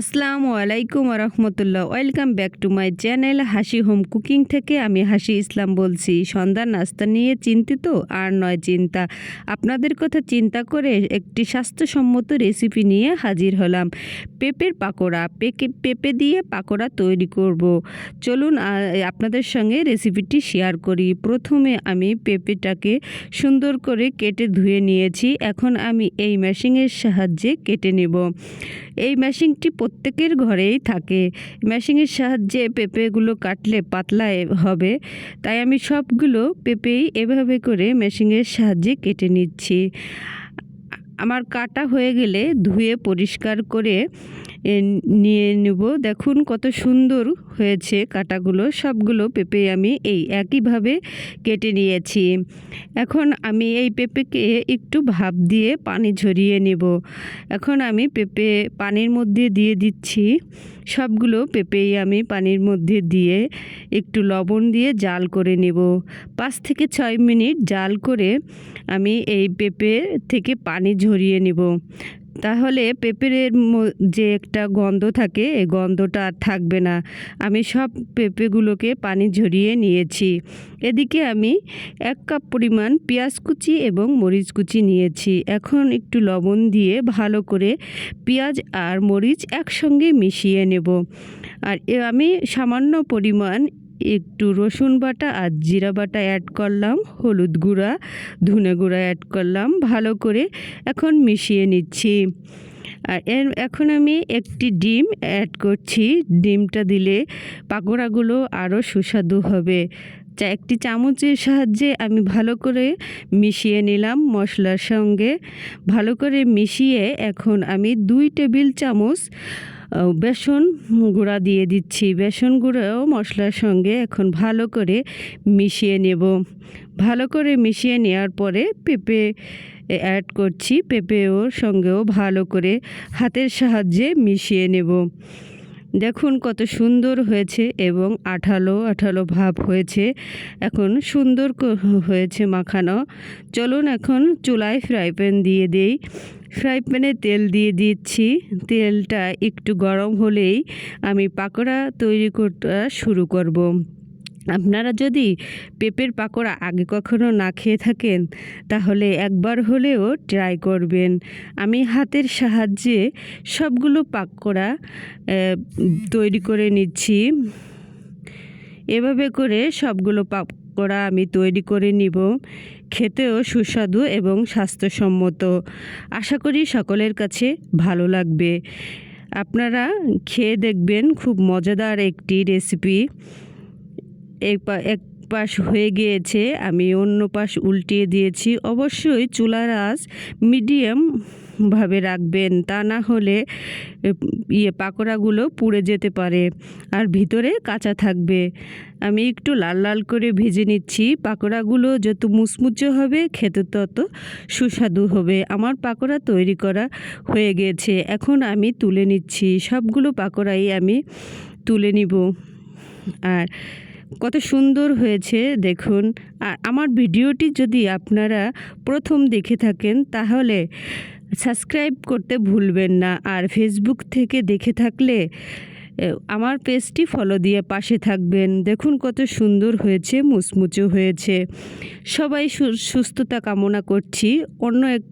আসসালামু আলাইকুম রহমতুল্লাহ welcome back to my channel Hasi home cooking থেকে আমি হাসি ইসলাম বলছি। সন্ধ্যার নাস্তা নিয়ে চিন্তিত আর নয় চিন্তা। আপনাদের কথা চিন্তা করে একটি স্বাস্থ্যসম্মত রেসিপি নিয়ে হাজির হলাম। পেঁপের পাকোড়া, পেকে, পেঁপে দিয়ে পাকোড়া তৈরি করব। চলুন আপনাদের সঙ্গে রেসিপিটি শেয়ার করি। প্রথমে আমি পেঁপেটাকে সুন্দর করে কেটে ধুয়ে নিয়েছি। এখন আমি এই মেশিনের সাহায্যে কেটে নেব। এই মেশিনটি প্রত্যেকের ঘরেই থাকে। মেশিনের সাহায্যে পেঁপেগুলো কাটলে পাতলা হবে। তাই আমি সবগুলো পেঁপেই এভাবে করে মেশিনের সাহায্যে কেটে নিচ্ছি। আমার কাটা হয়ে গেলে ধুয়ে পরিষ্কার করে নিয়ে নেব। দেখুন কত সুন্দর হয়েছে কাটাগুলো। সবগুলো পেঁপে আমি এই একইভাবে কেটে নিয়েছি। এখন আমি এই পেঁপেকে একটু ভাপ দিয়ে পানি ঝরিয়ে নেব। এখন আমি পেঁপে পানির মধ্যে দিয়ে দিচ্ছি। সবগুলো পেঁপেই আমি পানির মধ্যে দিয়ে একটু লবণ দিয়ে জাল করে নেব। পাঁচ থেকে ছয় মিনিট জাল করে আমি এই পেঁপে থেকে পানি ঝরিয়ে নেব। তাহলে পেঁপের যে একটা গন্ধ থাকে, এই গন্ধটা আর থাকবে না। আমি সব পেঁপেগুলোকে পানি ঝরিয়ে নিয়েছি। এদিকে আমি এক কাপ পরিমাণ পেঁয়াজ কুচি এবং মরিচ কুচি নিয়েছি। এখন একটু লবণ দিয়ে ভালো করে পেঁয়াজ আর মরিচ একসঙ্গে মিশিয়ে নেব। আর আমি সামান্য পরিমাণ একটু রসুন বাটা আর জিরা বাটা অ্যাড করলাম, হলুদ গুঁড়া, ধনে গুঁড়া অ্যাড করলাম, ভালো করে এখন মিশিয়ে নিচ্ছি। আর এর, এখন আমি একটি ডিম অ্যাড করছি। ডিমটা দিলে পাকোড়াগুলো আরও সুস্বাদু হবে। চা, একটি চামচের সাহায্যে আমি ভালো করে মিশিয়ে নিলাম মশলার সঙ্গে। ভালো করে মিশিয়ে এখন আমি দুই টেবিল চামচ বেসন গুঁড়া দিয়ে দিচ্ছি। বেসন গুঁড়াও মশলার সঙ্গে এখন ভালো করে মিশিয়ে নেব। ভালো করে মিশিয়ে নেওয়ার পরে পেঁপে অ্যাড করছি। পেঁপেও সঙ্গেও ভালো করে হাতের সাহায্যে মিশিয়ে নেব। দেখুন কত সুন্দর হয়েছে এবং আঠালো আঠালো ভাব হয়েছে। এখন সুন্দর হয়েছে মাখানো। চলুন এখন চুলায় ফ্রাই প্যান দিয়ে দিই। ফ্রাই প্যানে তেল দিয়ে দিচ্ছি। তেলটা একটু গরম হলেই আমি পাকোড়া তৈরি করতে শুরু করব। আপনারা যদি পেঁপের পাকোড়া আগে কখনো না খেয়ে থাকেন, তাহলে একবার হলেও ট্রাই করবেন। আমি হাতের সাহায্যে সবগুলো পাকোড়া তৈরি করে নিচ্ছি। এভাবে করে সবগুলো পাকোড়া আমি তৈরি করে নিব। খেতেও সুস্বাদু এবং স্বাস্থ্যসম্মত। আশা করি সকলের কাছে ভালো লাগবে। আপনারা খেয়ে দেখবেন, খুব মজাদার একটি রেসিপি এক পা- এক পাশ হয়ে গিয়েছে, আমি অন্য পাশ উল্টিয়ে দিয়েছি। অবশ্যই চুলার আঁচ মিডিয়াম ভাবে রাখবেন, তা না হলে ইয়ে পাকোড়াগুলো পুড়ে যেতে পারে আর ভিতরে কাঁচা থাকবে। আমি একটু লাল লাল করে ভেজে নিচ্ছি। পাকোড়াগুলো যত মুচমুচে হবে, খেতে তত সুস্বাদু হবে। আমার পাকোড়া তৈরি করা হয়ে গেছে এখন আমি তুলে নিচ্ছি। সবগুলো পাকোড়াই আমি তুলে নিব। আর কত সুন্দর হয়েছে, দেখুন। আর আমার ভিডিওটি যদি আপনারা প্রথম দেখে থাকেন, তাহলে সাবস্ক্রাইব করতে ভুলবেন না। আর ফেসবুক থেকে দেখে থাকলে আমার পেজটি ফলো দিয়ে পাশে থাকবেন। দেখুন কত সুন্দর হয়েছে, মুচমুচো হয়েছে। সবাই সুস্থতা কামনা করছি। অন্য এক